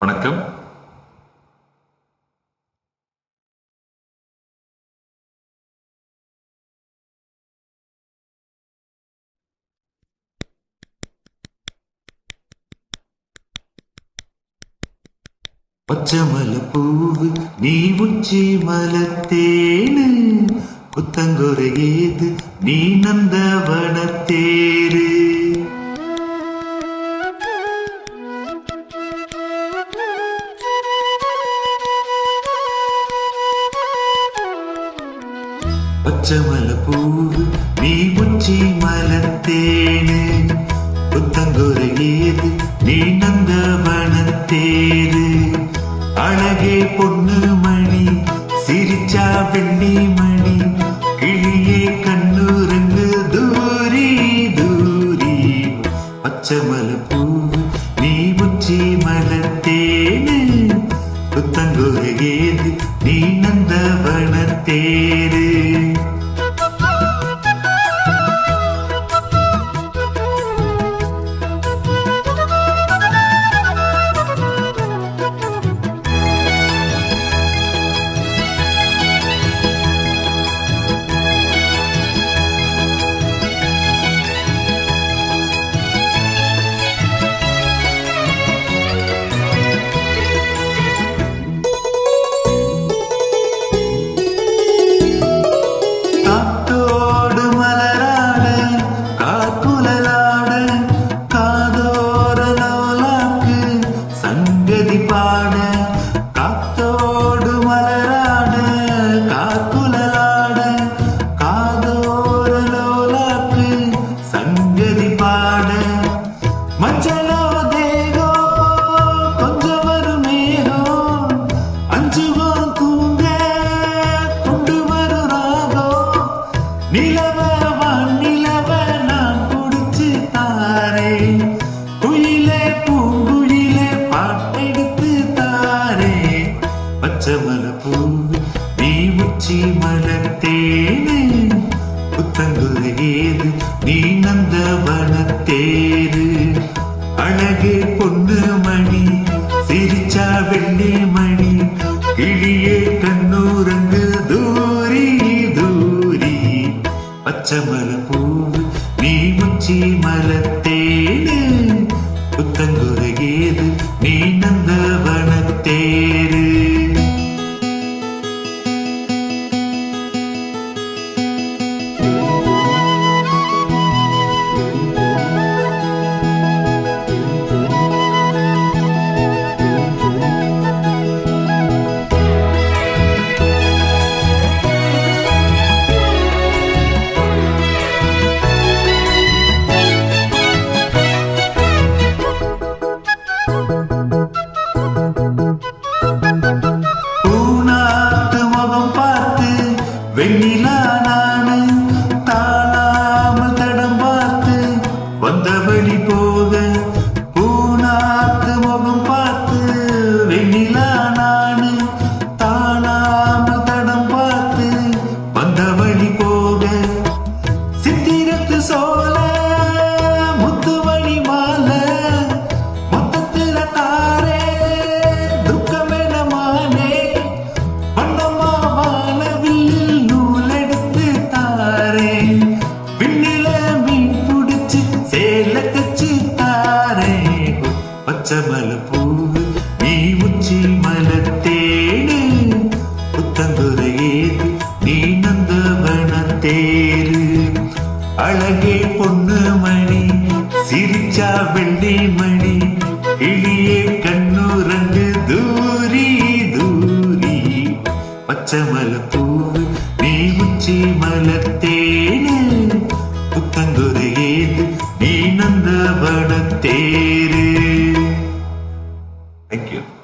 வணக்கம். பச்சமல பூவு நீ உச்சி மலத்தேனு புத்தங்கொரு ஏது நீ நந்தவனத்தேரு பச்சமல பூவு நீ முச்சி மலத்தேனு புத்தங்கொரு ஏது நீ நந்த நந்தவனத்தேரு அழகே பொண்ணு மணி சிரிச்சா வெண்ணி மணி. கிளியே கண்ணுரங்கு தூரி தூரி. பச்சமல பூவு நீ முச்சி மலத்தேனு புத்தங்கொரு ஏது நீ நந்தவனத்தேரு காத்தோடு நிலவ நிலவ நான் குடிச்சு தாரே குயிலே பூங்குயிலே பாட்டெடுத்து தாரே பச்சை மலை நீ உச்சி மலத்தேனு புத்தங்குரு ஏது நீ நந்தவனத்தேரு அழகே பொண்ணு மணி சிரிச்சா வெள்ளி மணி. கிளியே கண்ணூரங்க பச்சமர பூவு நீ உச்சி மரத்தேனு புத்தங்குரு ஏது நீ நந்த வந்த பச்சை பூவு நீ உச்சி மலத்தேனு புத்தங்குறை ஏது நீ நந்தவனத்தேரு அழகே பொண்ணு மணி சிரிச்சா வெள்ளி மணி இழியே கண்ணு கண்ணுரங்கு தூரி தூரி. பச்சை பூவு நீ உச்சி மலத்தேனு புத்தங்குறை ஏது நீ நந்தவனத்தேரு Thank you.